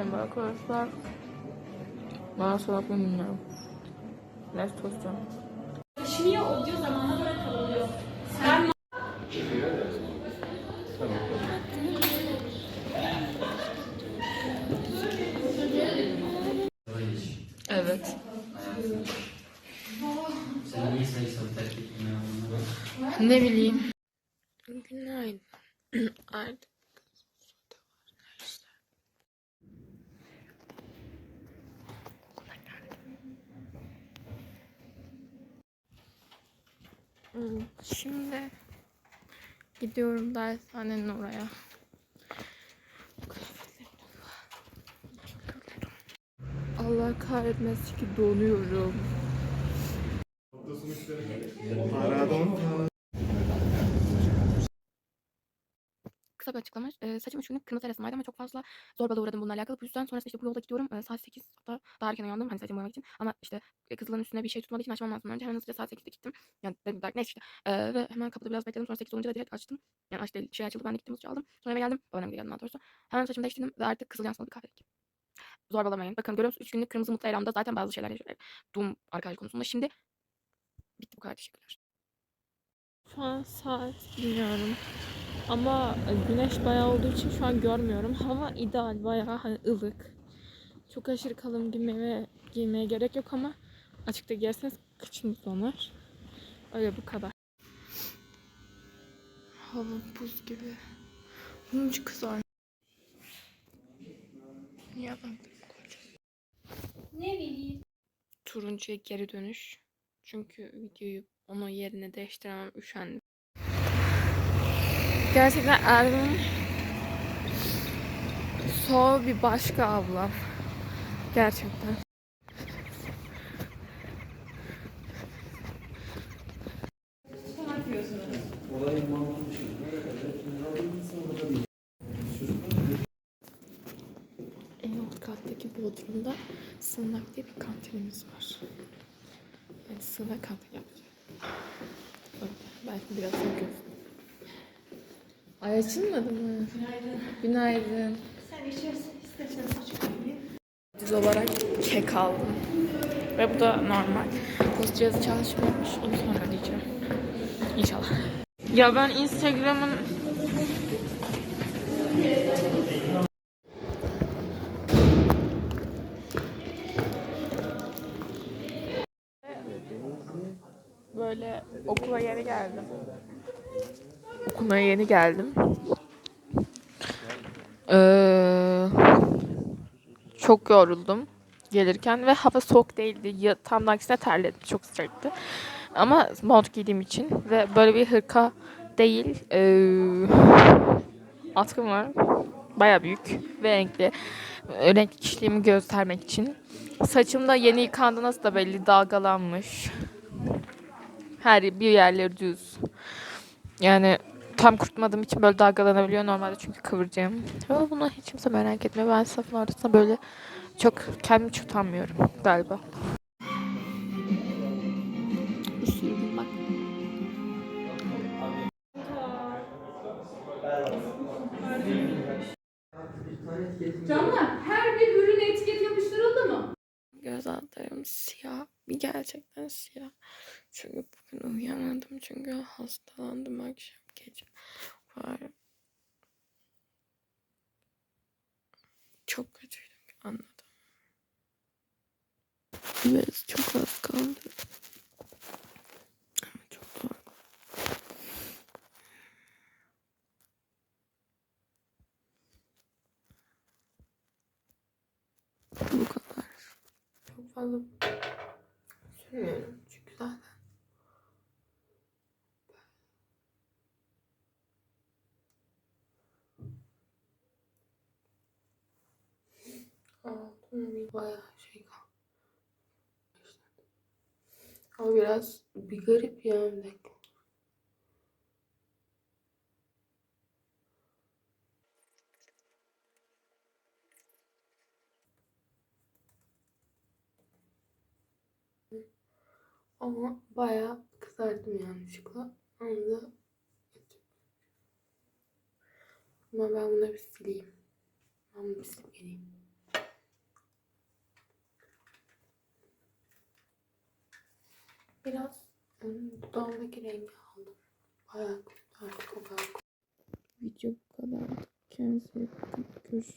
Merhaba arkadaşlar. Bana sormak bilmiyorum. Ders çalışacağım. Taşınıyor o diyor zamana göre kalıyor. Sen Evet. Ne bileyim. Günaydın. Artık. Şimdi gidiyorum dershanenin oraya. Allah kahretmesin ki donuyorum. Kısa bir açıklama. Ee, saçım üçünü kırmızı arasındaydı ama çok fazla zorbalığa uğradım bununla alakalı. Bu yüzden sonrasında işte bu yolda gidiyorum. Ee, saat 8 hatta daha erken uyandım hani saçımı boyamak için. Ama işte e, kızılın üstüne bir şey tutmadığı için açmam lazım önce. Hemen hızlıca saat 8'de gittim. Yani dedim neyse işte. Ee, ve hemen kapıda biraz bekledim. Sonra 8 olunca da direkt açtım. Yani açtı şey açıldı. Ben de gittim hızlıca aldım. Sonra eve geldim. Babaannem geldim daha doğrusu. Hemen saçımı değiştirdim ve artık kızıl yansımalı bir kahve içtim. Zorbalamayın. Bakın görüyor musunuz? 3 günlük kırmızı mutlu eramda zaten bazı şeyler. Doğum arkadaş konusunda. Şimdi bitti bu kadar teşekkürler. Şu an saat bilmiyorum. Ama güneş bayağı olduğu için şu an görmüyorum. Hava ideal bayağı hani ılık. Çok aşırı kalın giymeye, giymeye gerek yok ama açıkta giyerseniz kıçınız donar. Öyle bu kadar. Hava buz gibi. Mumcu kızar. Ya ben ne bileyim. turuncuya geri dönüş. Çünkü videoyu onun yerine değiştiremem üşendim. Gerçekten Ermin so bir başka ablam. Gerçekten. En alt kattaki bodrumda sığınak diye bir kantinimiz var. Yani sığınak kantin yapacağız. Öyle. Belki biraz daha göz. Ay açılmadı mı? Günaydın. Günaydın. Sen içersin istersen koyayım. Düz olarak kek aldım. Ve bu da normal. Post cihazı çalışmıyormuş. Onu sonra ödeyeceğim. İnşallah. Ya ben Instagram'ın böyle okula yeni geldim. Okula yeni geldim. Ee, çok yoruldum gelirken ve hava soğuk değildi. Ya, tam da aksine terledim. Çok sıcaktı. Ama mont giydiğim için ve böyle bir hırka değil ee, atkım var. Baya büyük ve renkli. Ee, Renkli kişiliğimi göstermek için. Saçım da yeni yıkandı nasıl da belli dalgalanmış. Her bir yerleri düz. Yani tam kurutmadığım için böyle dalgalanabiliyor normalde çünkü kıvırcığım. Ama bunu hiç kimse merak etmiyor. Ben safın ortasında böyle çok kendimi hiç utanmıyorum galiba. Canlar her bir ürün etiket yapıştırıldı mı? Göz altlarım siyah. Bir gerçekten siyah. Çünkü bugün uyuyamadım. Çünkü hastalandım akşam gece. Var. Çok kötüydüm. Anladım. Evet çok az kaldı. Çok zor. Bu kadar. Çok fazla sürmüyorum çünkü zaten. Altın bir bayağı şey. Ama biraz bir garip ya. Ama bayağı kızardım yanlışlıkla. Anda ama ben bunu bir sileyim. Ben bunu bir silip Biraz ım, dudağımdaki rengi aldım. Bayağı artık o kadar Video bu kadar. Kendinize iyi bakın. Görüşürüz.